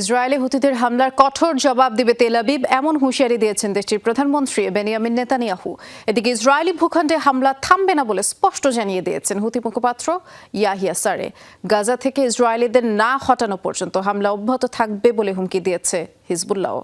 Israeli হুতিদের হামলার কঠোর জবাব দিবে তেলাবিব এমন হুঁশিয়ারি দিয়েছেন দেশটির প্রধানমন্ত্রী বেনিয়ামিন নেতানিয়াহু। এদিকে ইসরায়েলি ভূখণ্ডে হামলা থামবে না বলে স্পষ্ট জানিয়ে দিয়েছেন হুতি মুখপাত্র ইয়াহিয়া সারে। গাজা থেকে ইসরায়েলিদের না হটানো পর্যন্ত হামলা অব্যাহত থাকবে বলে হুমকি দিয়েছে হিজবুল্লাহ।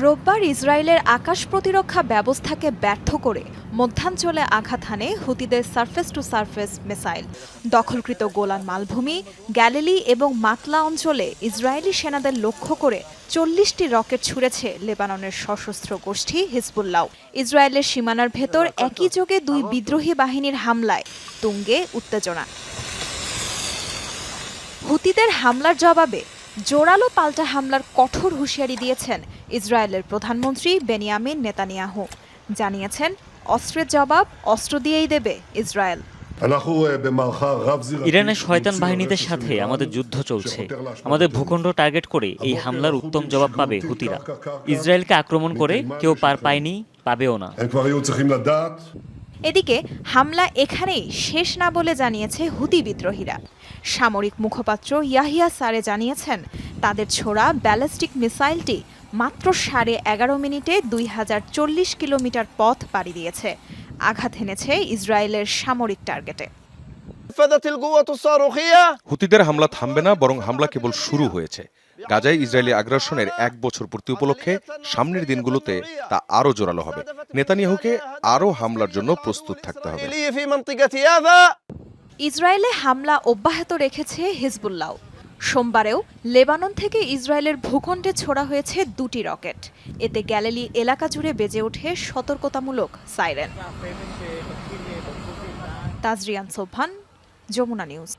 রোববার ইসরায়েলের আকাশ প্রতিরক্ষা ব্যবস্থাকে ব্যর্থ করে মধ্যাঞ্চলে আঘাত হানে হুতিদের সারফেস টু সার্ফেস মিসাইল। দখলকৃত গোলান মালভূমি, গ্যালিলি এবং মাতলা অঞ্চলে ইসরায়েলি সেনাদের লক্ষ্য করে চল্লিশটি রকেট ছুঁড়েছে লেবাননের সশস্ত্র গোষ্ঠী হিজবুল্লাহ। ইসরায়েলের সীমানার ভেতর একই যোগে দুই বিদ্রোহী বাহিনীর হামলায় তুঙ্গে উত্তেজনা। হুতিদের হামলার জবাবে জোরালো পাল্টা হামলার কঠোর হুঁশিয়ারি দিয়েছেন ইসরায়েলের প্রধানমন্ত্রী বেনিয়ামিন নেতানিয়াহু। জানিয়েছেন অস্ত্রের জবাব অস্ত্র দিয়েই দেবে ইসরায়েল। ইরানের শয়তান বাহিনীদের সাথে আমাদের যুদ্ধ চলছে। আমাদের ভূখণ্ড টার্গেট করে এই হামলার উত্তম জবাব পাবে হুতিরা। ইসরায়েলকে আক্রমণ করে কেউ পার পায়নি পাবেও না। এদিকে হামলা এখানেই শেষ না বলে জানিয়েছে হুতি বিদ্রোহীরা। সামরিক মুখপাত্র ইয়াহিয়া সারে জানিয়েছেন তাদের ছোড়া ব্যালিস্টিক মিসাইলটি মাত্র সাড়ে এগারো মিনিটে দুই হাজার চল্লিশ কিলোমিটার পথ পাড়ি দিয়েছে। আঘাত হেনেছে ইসরায়েলের সামরিক টার্গেটে। হুতিদের হামলা থামবে না বরং হামলা কেবল শুরু হয়েছে। গাজায় ইসরায়েলি আগ্রাসনের এক বছর পূর্তি উপলক্ষে সামনের দিনগুলোতে তা আরও জোরালো হবে। নেতানিয়াহুকে আরও হামলার জন্য প্রস্তুত থাকতে হবে। ইসরায়েলে হামলা অব্যাহত রেখেছে হিজবুল্লাহ। সোমবারেও লেবানন থেকে ইসরায়েলের ভূখণ্ডে ছোড়া হয়েছে দুটি রকেট। এতে গ্যালেলি এলাকা জুড়ে বেজে ওঠে সতর্কতামূলক সাইরেন। তাজরিয়ান সোভান যমুনা নিউজ।